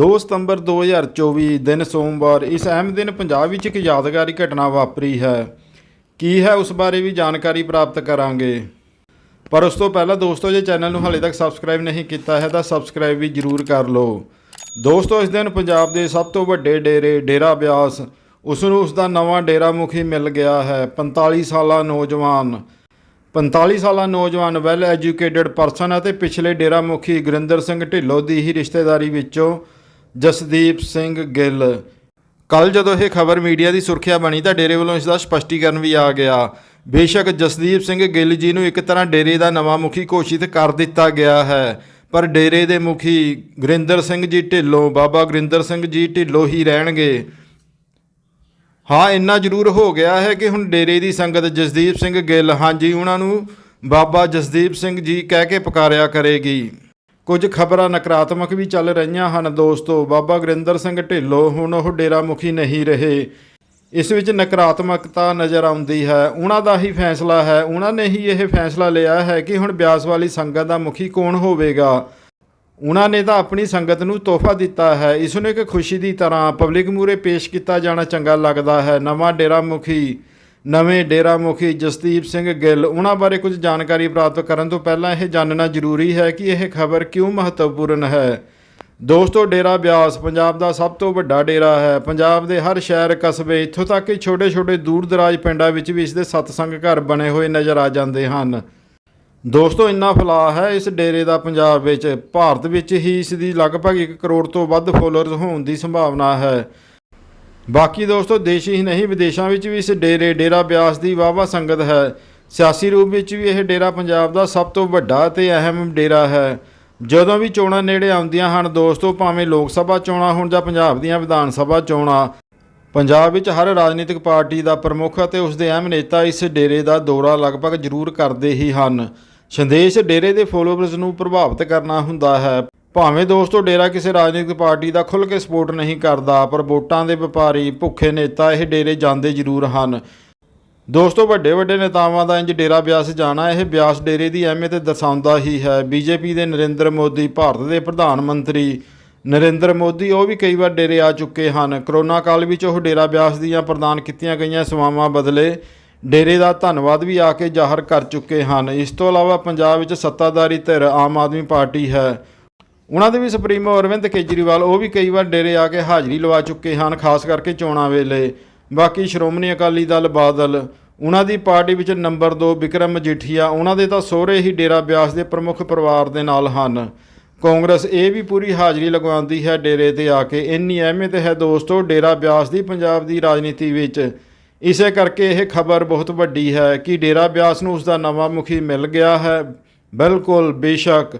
ਦੋ ਸਤੰਬਰ 2024 ਦਿਨ ਸੋਮਵਾਰ ਇਸ ਅਹਿਮ ਦਿਨ ਪੰਜਾਬ ਵਿੱਚ ਇੱਕ ਯਾਦਗਾਰੀ ਘਟਨਾ ਵਾਪਰੀ ਹੈ। ਕੀ ਹੈ ਉਸ ਬਾਰੇ ਵੀ ਜਾਣਕਾਰੀ ਪ੍ਰਾਪਤ ਕਰਾਂਗੇ। ਪਰ ਉਸ ਤੋਂ ਪਹਿਲਾਂ ਦੋਸਤੋ, ਜੇ ਚੈਨਲ ਨੂੰ ਹਾਲੇ ਤੱਕ ਸਬਸਕ੍ਰਾਈਬ ਨਹੀਂ ਕੀਤਾ ਹੈ, ਤਾਂ ਸਬਸਕ੍ਰਾਈਬ ਵੀ ਜਰੂਰ ਕਰ ਲਓ। ਦੋਸਤੋ, ਇਸ ਦਿਨ ਪੰਜਾਬ ਦੇ ਸਭ ਤੋਂ ਵੱਡੇ ਡੇਰੇ, ਡੇਰਾ ਬਿਆਸ, ਉਸ ਨੂੰ ਉਸ ਦਾ ਨਵਾਂ ਡੇਰਾ ਮੁਖੀ ਮਿਲ ਗਿਆ ਹੈ। 45 ਸਾਲਾ ਨੌਜਵਾਨ 45 ਸਾਲਾ ਨੌਜਵਾਨ ਵੈਲ ਐਜੂਕੇਟਿਡ ਪਰਸਨ ਅਤੇ ਪਿਛਲੇ ਡੇਰਾ ਮੁਖੀ ਗੁਰਿੰਦਰ ਸਿੰਘ ਢਿੱਲੋਂ ਦੀ ਹੀ ਰਿਸ਼ਤੇਦਾਰੀ ਵਿੱਚੋਂ ਜਸਦੀਪ ਸਿੰਘ ਗਿੱਲ। ਕੱਲ ਜਦੋਂ ਇਹ ਖਬਰ ਮੀਡੀਆ ਦੀ ਸੁਰਖੀਆ ਬਣੀ ਤਾਂ ਡੇਰੇ ਵੱਲੋਂ ਇਸ ਦਾ ਸਪਸ਼ਟੀਕਰਨ ਵੀ ਆ ਗਿਆ। ਬੇਸ਼ੱਕ ਜਸਦੀਪ ਸਿੰਘ ਗਿੱਲ ਜੀ ਨੂੰ ਇੱਕ ਤਰ੍ਹਾਂ ਡੇਰੇ ਦਾ ਨਵਾਂ ਮੁਖੀ ਘੋਸ਼ਿਤ ਕਰ ਦਿੱਤਾ ਗਿਆ ਹੈ। ਪਰ ਡੇਰੇ ਦੇ ਮੁਖੀ ਗੁਰਿੰਦਰ ਸਿੰਘ ਜੀ ਢਿੱਲੋਂ, ਬਾਬਾ ਗੁਰਿੰਦਰ ਸਿੰਘ ਜੀ ਢਿੱਲੋਂ ਹੀ ਰਹਿਣਗੇ। ਹਾਂ, ਇੰਨਾ ਜ਼ਰੂਰ ਹੋ ਗਿਆ ਹੈ ਕਿ ਹੁਣ ਡੇਰੇ ਦੀ ਸੰਗਤ ਜਸਦੀਪ ਸਿੰਘ ਗਿੱਲ, ਹਾਂਜੀ, ਉਹਨਾਂ ਨੂੰ ਬਾਬਾ ਜਸਦੀਪ ਸਿੰਘ ਜੀ ਕਹਿ ਕੇ ਪੁਕਾਰਿਆ ਕਰੇਗੀ। ਕੁਝ ਖਬਰਾਂ ਨਕਾਰਾਤਮਕ ਵੀ ਚੱਲ ਰਹੀਆਂ ਹਨ ਦੋਸਤੋ। ਬਾਬਾ ਗੁਰਿੰਦਰ ਸਿੰਘ ਢਿੱਲੋਂ ਹੁਣ ਉਹ ਡੇਰਾ ਮੁਖੀ ਨਹੀਂ ਰਹੇ। ਇਸ ਵਿੱਚ ਨਕਾਰਾਤਮਕਤਾ ਨਜ਼ਰ ਆਉਂਦੀ ਹੈ। ਉਹਨਾਂ ਦਾ ਹੀ ਫੈਸਲਾ ਹੈ। ਉਹਨਾਂ ਨੇ ਹੀ ਇਹ ਫੈਸਲਾ ਲਿਆ ਹੈ ਕਿ ਹੁਣ ਬਿਆਸ ਵਾਲੀ ਸੰਗਤ ਦਾ ਮੁਖੀ ਕੌਣ ਹੋਵੇਗਾ। ਉਹਨਾਂ ਨੇ ਤਾਂ ਆਪਣੀ ਸੰਗਤ ਨੂੰ ਤੋਹਫਾ ਦਿੱਤਾ ਹੈ। ਇਸ ਨੂੰ ਇੱਕ ਖੁਸ਼ੀ ਦੀ ਤਰ੍ਹਾਂ ਪਬਲਿਕ ਮੂਰੇ ਪੇਸ਼ ਕੀਤਾ ਜਾਣਾ ਚੰਗਾ ਲੱਗਦਾ ਹੈ। ਨਵਾਂ ਡੇਰਾ ਮੁਖੀ ਨਵੇਂ ਡੇਰਾ ਮੁਖੀ ਜਸਦੀਪ ਸਿੰਘ ਗਿੱਲ। ਉਹਨਾਂ ਬਾਰੇ ਕੁਝ ਜਾਣਕਾਰੀ ਪ੍ਰਾਪਤ ਕਰਨ ਤੋਂ ਪਹਿਲਾਂ ਇਹ ਜਾਣਨਾ ਜ਼ਰੂਰੀ ਹੈ ਕਿ ਇਹ ਖਬਰ ਕਿਉਂ ਮਹੱਤਵਪੂਰਨ ਹੈ। ਦੋਸਤੋ, ਡੇਰਾ ਬਿਆਸ ਪੰਜਾਬ ਦਾ ਸਭ ਤੋਂ ਵੱਡਾ ਡੇਰਾ ਹੈ। ਪੰਜਾਬ ਦੇ ਹਰ ਸ਼ਹਿਰ, ਕਸਬੇ ਇੱਥੋਂ ਤੱਕ ਕਿ ਛੋਟੇ-ਛੋਟੇ ਦੂਰ-ਦਰਾਜ ਪਿੰਡਾਂ ਵਿੱਚ ਵੀ ਇਸ ਦੇ ਸਤਸੰਗ ਘਰ ਬਣੇ ਹੋਏ ਨਜ਼ਰ ਆ ਜਾਂਦੇ ਹਨ। ਦੋਸਤੋ, ਇੰਨਾ ਫੈਲਾਅ ਹੈ ਇਸ ਡੇਰੇ ਦਾ ਪੰਜਾਬ ਵਿੱਚ। ਭਾਰਤ ਵਿੱਚ ਹੀ ਇਸ ਦੀ ਲਗਭਗ 1 ਕਰੋੜ ਤੋਂ ਵੱਧ ਫੋਲੋਅਰਸ ਹੋਣ ਦੀ ਸੰਭਾਵਨਾ ਹੈ। ਬਾਕੀ ਦੋਸਤੋ, ਦੇਸ਼ ਹੀ ਨਹੀਂ, ਵਿਦੇਸ਼ਾਂ ਵਿੱਚ ਵੀ ਇਸ ਡੇਰੇ, ਡੇਰਾ ਬਿਆਸ ਦੀ ਵਾਹਵਾ ਸੰਗਤ ਹੈ। ਸਿਆਸੀ ਰੂਪ ਵਿੱਚ ਵੀ ਇਹ ਡੇਰਾ ਪੰਜਾਬ ਦਾ ਸਭ ਤੋਂ ਵੱਡਾ ਤੇ ਅਹਿਮ ਡੇਰਾ ਹੈ। ਜਦੋਂ ਵੀ ਚੋਣਾਂ ਨੇੜੇ ਆਉਂਦੀਆਂ ਹਨ ਦੋਸਤੋ, ਭਾਵੇਂ ਲੋਕ ਸਭਾ ਚੋਣਾਂ ਹੋਣ ਜਾਂ ਪੰਜਾਬ ਦੀਆਂ ਵਿਧਾਨ ਸਭਾ ਚੋਣਾਂ, ਪੰਜਾਬ ਵਿੱਚ ਹਰ ਰਾਜਨੀਤਿਕ ਪਾਰਟੀ ਦਾ ਪ੍ਰਮੁੱਖ ਅਤੇ ਉਸ ਦੇ ਅਹਿਮ ਨੇਤਾ ਇਸ ਡੇਰੇ ਦਾ ਦੌਰਾ ਲਗਭਗ ਜ਼ਰੂਰ ਕਰਦੇ ਹੀ ਹਨ। ਸੰਦੇਸ਼ ਡੇਰੇ ਦੇ ਫੋਲੋਅਰਸ ਨੂੰ ਪ੍ਰਭਾਵਿਤ ਕਰਨਾ ਹੁੰਦਾ ਹੈ। ਭਾਵੇਂ ਦੋਸਤੋ ਡੇਰਾ ਕਿਸੇ ਰਾਜਨੀਤਿਕ ਪਾਰਟੀ ਦਾ ਖੁੱਲ੍ਹ ਕੇ ਸਪੋਰਟ ਨਹੀਂ ਕਰਦਾ, ਪਰ ਵੋਟਾਂ ਦੇ ਵਪਾਰੀ, ਭੁੱਖੇ ਨੇਤਾ ਇਹ ਡੇਰੇ ਜਾਂਦੇ ਜ਼ਰੂਰ ਹਨ। ਦੋਸਤੋ ਵੱਡੇ ਵੱਡੇ ਨੇਤਾਵਾਂ ਦਾ ਇੰਜ ਡੇਰਾ ਬਿਆਸ ਜਾਣਾ, ਇਹ ਬਿਆਸ ਡੇਰੇ ਦੀ ਅਹਿਮੀਅਤ ਦਰਸਾਉਂਦਾ ਹੀ ਹੈ। ਬੀਜੇਪੀ ਦੇ ਨਰਿੰਦਰ ਮੋਦੀ, ਭਾਰਤ ਦੇ ਪ੍ਰਧਾਨ ਮੰਤਰੀ ਨਰਿੰਦਰ ਮੋਦੀ, ਉਹ ਵੀ ਕਈ ਵਾਰ ਡੇਰੇ ਆ ਚੁੱਕੇ ਹਨ। ਕਰੋਨਾ ਕਾਲ ਵਿੱਚ ਉਹ ਡੇਰਾ ਬਿਆਸ ਦੀਆਂ ਪ੍ਰਦਾਨ ਕੀਤੀਆਂ ਗਈਆਂ ਸੇਵਾਵਾਂ ਬਦਲੇ ਡੇਰੇ ਦਾ ਧੰਨਵਾਦ ਵੀ ਆ ਕੇ ਜ਼ਾਹਰ ਕਰ ਚੁੱਕੇ ਹਨ। ਇਸ ਤੋਂ ਇਲਾਵਾ ਪੰਜਾਬ ਵਿੱਚ ਸੱਤਾਧਾਰੀ ਧਿਰ ਆਮ ਆਦਮੀ ਪਾਰਟੀ ਹੈ। ਉਹਨਾਂ ਦੇ ਵੀ ਸੁਪਰੀਮੋ ਅਰਵਿੰਦ ਕੇਜਰੀਵਾਲ, ਉਹ ਵੀ ਕਈ ਵਾਰ ਡੇਰੇ ਆ ਕੇ ਹਾਜ਼ਰੀ ਲਵਾ ਚੁੱਕੇ ਹਨ, ਖਾਸ ਕਰਕੇ ਚੋਣਾਂ ਵੇਲੇ। ਬਾਕੀ ਸ਼੍ਰੋਮਣੀ ਅਕਾਲੀ ਦਲ ਬਾਦਲ, ਉਹਨਾਂ ਦੀ ਪਾਰਟੀ ਵਿੱਚ ਨੰਬਰ 2 ਵਿਕਰਮ ਮਜੀਠੀਆ ਉਹਨਾਂ ਦੇ ਤਾਂ ਸਹੁਰੇ ਹੀ ਡੇਰਾ ਬਿਆਸ ਦੇ ਪ੍ਰਮੁੱਖ ਪਰਿਵਾਰ ਦੇ ਨਾਲ ਹਨ। ਕਾਂਗਰਸ ਇਹ ਵੀ ਪੂਰੀ ਹਾਜ਼ਰੀ ਲਗਵਾਉਂਦੀ ਹੈ ਡੇਰੇ ਤੇ ਆ ਕੇ। ਇੰਨੀ ਅਹਿਮੀਅਤ ਹੈ ਦੋਸਤੋ, ਡੇਰਾ ਬਿਆਸ ਦੀ ਪੰਜਾਬ ਦੀ ਰਾਜਨੀਤੀ ਵਿੱਚ। ਇਸੇ ਕਰਕੇ ਇਹ ਖਬਰ ਬਹੁਤ ਵੱਡੀ ਹੈ ਕਿ ਡੇਰਾ ਬਿਆਸ ਨੂੰ ਉਸ ਦਾ ਨਵਾਂ ਮੁਖੀ ਮਿਲ ਗਿਆ ਹੈ। ਬਿਲਕੁਲ, ਬੇਸ਼ੱਕ।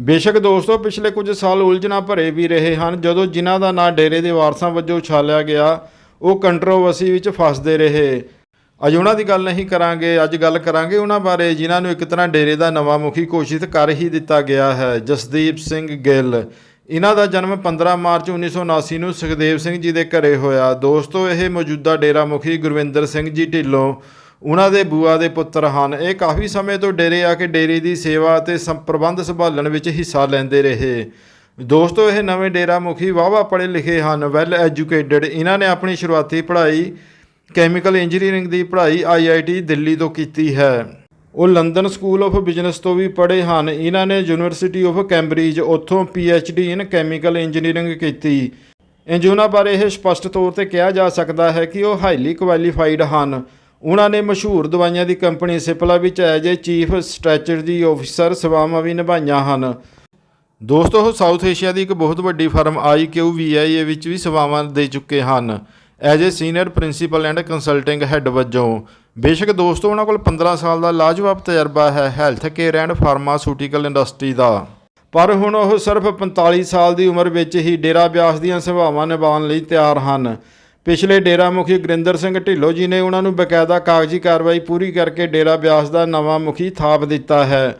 ਬੇਸ਼ੱਕ ਦੋਸਤੋ, ਪਿਛਲੇ ਕੁਝ ਸਾਲ ਉਲਝਣਾ ਭਰੇ ਵੀ ਰਹੇ ਹਨ। ਜਦੋਂ ਜਿਨ੍ਹਾਂ ਦਾ ਨਾਂ ਡੇਰੇ ਦੇ ਵਾਰਸਾਂ ਵਜੋਂ ਉਛਾਲਿਆ ਗਿਆ, ਉਹ ਕੰਟਰੋਵਰਸੀ ਵਿੱਚ ਫਸਦੇ ਰਹੇ। ਅੱਜ ਉਹਨਾਂ ਦੀ ਗੱਲ ਨਹੀਂ ਕਰਾਂਗੇ, ਅੱਜ ਗੱਲ ਕਰਾਂਗੇ ਉਹਨਾਂ ਬਾਰੇ, ਜਿਨ੍ਹਾਂ ਨੂੰ ਇੱਕ ਤਰ੍ਹਾਂ ਡੇਰੇ ਦਾ ਨਵਾਂ ਮੁਖੀ ਘੋਸ਼ਿਤ ਕਰ ਹੀ ਦਿੱਤਾ ਗਿਆ ਹੈ। ਜਸਦੀਪ ਸਿੰਘ ਗਿੱਲ। ਇਹਨਾਂ ਦਾ ਜਨਮ 15 ਮਾਰਚ 1979 ਨੂੰ ਸੁਖਦੇਵ ਸਿੰਘ ਜੀ ਦੇ ਘਰੇ ਹੋਇਆ। ਦੋਸਤੋ, ਇਹ ਮੌਜੂਦਾ ਡੇਰਾ ਮੁਖੀ ਗੁਰਵਿੰਦਰ ਸਿੰਘ ਜੀ ਢਿੱਲੋਂ ਉਹਨਾਂ ਦੇ ਬੂਆ ਦੇ ਪੁੱਤਰ ਹਨ। ਇਹ ਕਾਫੀ ਸਮੇਂ ਤੋਂ ਡੇਰੇ ਆ ਕੇ ਡੇਰੇ ਦੀ ਸੇਵਾ ਅਤੇ ਸੰ- ਪ੍ਰਬੰਧ ਸੰਭਾਲਣ ਵਿੱਚ ਹਿੱਸਾ ਲੈਂਦੇ ਰਹੇ। ਦੋਸਤੋ, ਇਹ ਨਵੇਂ ਡੇਰਾ ਮੁਖੀ ਵਾਹਵਾ ਪੜ੍ਹੇ ਲਿਖੇ ਹਨ। ਵੈਲ ਐਜੂਕੇਟਿਡ ਇਹਨਾਂ ਨੇ ਆਪਣੀ ਸ਼ੁਰੂਆਤੀ ਪੜ੍ਹਾਈ ਕੈਮੀਕਲ ਇੰਜੀਨੀਅਰਿੰਗ ਦੀ ਪੜ੍ਹਾਈ ਆਈਆਈਟੀ ਦਿੱਲੀ ਤੋਂ ਕੀਤੀ ਹੈ। ਉਹ ਲੰਡਨ ਸਕੂਲ ਆਫ ਬਿਜ਼ਨਸ ਤੋਂ ਵੀ ਪੜ੍ਹੇ ਹਨ। ਇਹਨਾਂ ਨੇ ਯੂਨੀਵਰਸਿਟੀ ਆਫ ਕੈਂਬਰਿਜ ਉੱਥੋਂ ਪੀਐਚਡੀ ਇਨ ਕੈਮੀਕਲ ਇੰਜੀਨੀਅਰਿੰਗ ਕੀਤੀ। ਇੰਜ ਉਹਨਾਂ ਬਾਰੇ ਇਹ ਸਪਸ਼ਟ ਤੌਰ ਤੇ ਕਿਹਾ ਜਾ ਸਕਦਾ ਹੈ ਕਿ ਉਹ ਹਾਈਲੀ ਕੁਆਲੀਫਾਈਡ ਹਨ। ਉਹਨਾਂ ਨੇ ਮਸ਼ਹੂਰ ਦਵਾਈਆਂ ਦੀ ਕੰਪਨੀ ਸਿਪਲਾ ਵਿੱਚ as a chief strategy officer ਸੇਵਾਵਾਂ ਵੀ ਨਿਭਾਈਆਂ ਹਨ। ਦੋਸਤੋ, ਉਹ ਸਾਊਥ ਏਸ਼ੀਆ ਦੀ ਇੱਕ ਬਹੁਤ ਵੱਡੀ ਫਰਮ ਆਈਕਿਊਵੀਆਈਏ ਵਿੱਚ ਵੀ ਸੇਵਾਵਾਂ ਦੇ ਚੁੱਕੇ ਹਨ। As a senior principal and consulting head ਵਜੋਂ। ਬੇਸ਼ੱਕ ਦੋਸਤੋ, ਉਹਨਾਂ ਕੋਲ 15 ਸਾਲ ਦਾ ਲਾਜਵਾਬ ਤਜਰਬਾ ਹੈ health care and pharmaceutical industry ਦਾ। ਪਰ ਹੁਣ ਉਹ ਸਿਰਫ 45 ਸਾਲ ਦੀ ਉਮਰ ਵਿੱਚ ਹੀ ਡੇਰਾ ਬਿਆਸ ਦੀਆਂ ਸੇਵਾਵਾਂ ਨਿਭਾਉਣ ਲਈ ਤਿਆਰ ਹਨ। ਪਿਛਲੇ ਡੇਰਾ ਮੁਖੀ ਗੁਰਿੰਦਰ ਸਿੰਘ ਢਿੱਲੋਂ ਜੀ ਨੇ ਉਹਨਾਂ ਨੂੰ ਬਕਾਇਦਾ ਕਾਗਜ਼ੀ ਕਾਰਵਾਈ ਪੂਰੀ ਕਰਕੇ ਡੇਰਾ ਬਿਆਸ ਦਾ ਨਵਾਂ ਮੁਖੀ ਥਾਪ ਦਿੱਤਾ ਹੈ।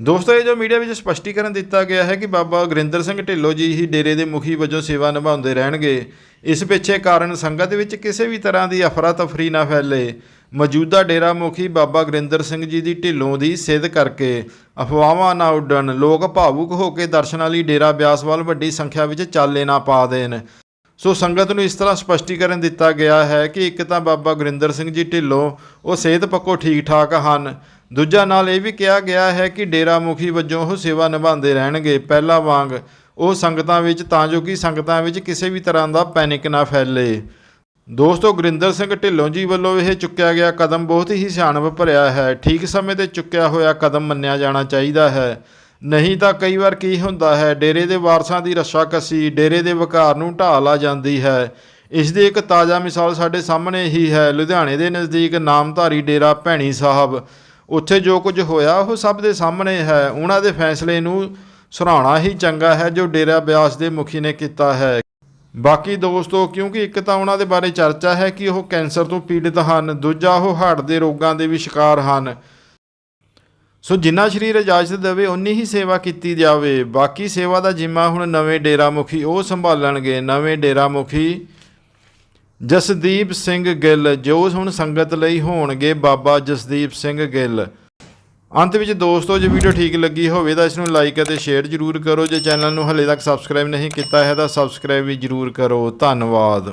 ਦੋਸਤੋ, ਇਹ ਜੋ ਮੀਡੀਆ ਵਿੱਚ ਸਪਸ਼ਟੀਕਰਨ ਦਿੱਤਾ ਗਿਆ ਹੈ ਕਿ ਬਾਬਾ ਗੁਰਿੰਦਰ ਸਿੰਘ ਢਿੱਲੋਂ ਜੀ ਹੀ ਡੇਰੇ ਦੇ ਮੁਖੀ ਵਜੋਂ ਸੇਵਾ ਨਿਭਾਉਂਦੇ ਰਹਿਣਗੇ। ਇਸ ਪਿੱਛੇ ਕਾਰਨ ਸੰਗਤ ਵਿੱਚ ਕਿਸੇ ਵੀ ਤਰ੍ਹਾਂ ਦੀ ਅਫਰਾ ਤਫਰੀ ਨਾ ਫੈਲੇ। ਮੌਜੂਦਾ ਡੇਰਾ ਮੁਖੀ ਬਾਬਾ ਗੁਰਿੰਦਰ ਸਿੰਘ ਜੀ ਦੀ ਢਿੱਲੋਂ ਦੀ ਸਿੱਧ ਕਰਕੇ ਅਫਵਾਹਾਂ ਨਾ ਉੱਡਣ, ਲੋਕ ਭਾਵੁਕ ਹੋ ਕੇ ਦਰਸ਼ਨਾਂ ਲਈ ਡੇਰਾ ਬਿਆਸ ਵੱਲ ਵੱਡੀ ਸੰਖਿਆ ਵਿੱਚ ਚਾਲੇ ਨਾ ਪਾ ਦੇਣ। ਸੋ ਸੰਗਤ ਨੂੰ ਇਸ ਤਰ੍ਹਾਂ ਸਪਸ਼ਟੀਕਰਨ ਦਿੱਤਾ ਗਿਆ ਹੈ ਕਿ ਇੱਕ ਤਾਂ ਬਾਬਾ ਗੁਰਿੰਦਰ ਸਿੰਘ ਜੀ ਢਿੱਲੋਂ, ਉਹ ਸਿਹਤ ਪੱਖੋਂ ਠੀਕ ਠਾਕ ਹਨ। ਦੂਜਾ ਨਾਲ ਇਹ ਵੀ ਕਿਹਾ ਗਿਆ ਹੈ ਕਿ ਡੇਰਾ ਮੁਖੀ ਵਜੋਂ ਉਹ ਸੇਵਾ ਨਿਭਾਉਂਦੇ ਰਹਿਣਗੇ। ਪਹਿਲਾਂ ਵਾਂਗ, ਉਹ ਸੰਗਤਾਂ ਵਿੱਚ, ਤਾਂ ਜੋ ਕਿ ਸੰਗਤਾਂ ਵਿੱਚ ਕਿਸੇ ਵੀ ਤਰ੍ਹਾਂ ਦਾ ਪੈਨਿਕ ਨਾ ਫੈਲੇ। ਦੋਸਤੋ, ਗੁਰਿੰਦਰ ਸਿੰਘ ਢਿੱਲੋਂ ਜੀ ਵੱਲੋਂ ਇਹ ਚੁੱਕਿਆ ਗਿਆ ਕਦਮ ਬਹੁਤ ਹੀ ਸਿਆਣਪ ਭਰਿਆ ਹੈ। ਠੀਕ ਸਮੇਂ ਤੇ ਚੁੱਕਿਆ ਹੋਇਆ ਕਦਮ ਮੰਨਿਆ ਜਾਣਾ ਚਾਹੀਦਾ ਹੈ। ਨਹੀਂ ਤਾਂ ਕਈ ਵਾਰ ਕੀ ਹੁੰਦਾ ਹੈ, ਡੇਰੇ ਦੇ ਵਾਰਸਾਂ ਦੀ ਰੱਸ਼ਾਕਸੀ ਡੇਰੇ ਦੇ ਵਕਾਰ ਨੂੰ ਢਾਲ ਆ ਜਾਂਦੀ ਹੈ। ਇਸ ਦੀ ਇੱਕ ਤਾਜ਼ਾ ਮਿਸਾਲ ਸਾਡੇ ਸਾਹਮਣੇ ਹੀ ਹੈ, ਲੁਧਿਆਣੇ ਦੇ ਨਜ਼ਦੀਕ ਨਾਮਧਾਰੀ ਡੇਰਾ ਭੈਣੀ ਸਾਹਿਬ। ਉੱਥੇ ਜੋ ਕੁਝ ਹੋਇਆ, ਉਹ ਸਭ ਦੇ ਸਾਹਮਣੇ ਹੈ। ਉਹਨਾਂ ਦੇ ਫੈਸਲੇ ਨੂੰ ਸਰਾਹਣਾ ਹੀ ਚੰਗਾ ਹੈ, ਜੋ ਡੇਰਾ ਬਿਆਸ ਦੇ ਮੁਖੀ ਨੇ ਕੀਤਾ ਹੈ। ਬਾਕੀ ਦੋਸਤੋ, ਕਿਉਂਕਿ ਇੱਕ ਤਾਂ ਉਹਨਾਂ ਦੇ ਬਾਰੇ ਚਰਚਾ ਹੈ ਕਿ ਉਹ ਕੈਂਸਰ ਤੋਂ ਪੀੜਿਤ ਹਨ, ਦੂਜਾ ਉਹ ਹਾਰਟ ਦੇ ਰੋਗਾਂ ਦੇ ਵੀ ਸ਼ਿਕਾਰ ਹਨ। ਸੋ ਜਿੰਨਾ ਸ਼ਰੀਰ ਇਜਾਜ਼ਤ ਦੇਵੇ ਉਨੀ ਹੀ ਸੇਵਾ ਕੀਤੀ ਜਾਵੇ। ਬਾਕੀ ਸੇਵਾ ਦਾ ਜਿੰਮਾ ਹੁਣ ਨਵੇਂ ਡੇਰਾ ਮੁਖੀ ਉਹ ਸੰਭਾਲਣਗੇ। ਨਵੇਂ ਡੇਰਾ ਮੁਖੀ ਜਸਦੀਪ ਸਿੰਘ ਗਿੱਲ, ਜੋ ਹੁਣ ਸੰਗਤ ਲਈ ਹੋਣਗੇ ਬਾਬਾ ਜਸਦੀਪ ਸਿੰਘ ਗਿੱਲ। ਅੰਤ ਵਿੱਚ ਦੋਸਤੋ, ਜੇ ਵੀਡੀਓ ਠੀਕ ਲੱਗੀ ਹੋਵੇ ਤਾਂ ਇਸ ਨੂੰ ਲਾਈਕ ਅਤੇ ਸ਼ੇਅਰ ਜ਼ਰੂਰ ਕਰੋ। ਜੇ ਚੈਨਲ ਨੂੰ ਹਲੇ ਤੱਕ ਸਬਸਕ੍ਰਾਈਬ ਨਹੀਂ ਕੀਤਾ ਹੈ ਤਾਂ ਸਬਸਕ੍ਰਾਈਬ ਵੀ ਜ਼ਰੂਰ ਕਰੋ। ਧੰਨਵਾਦ।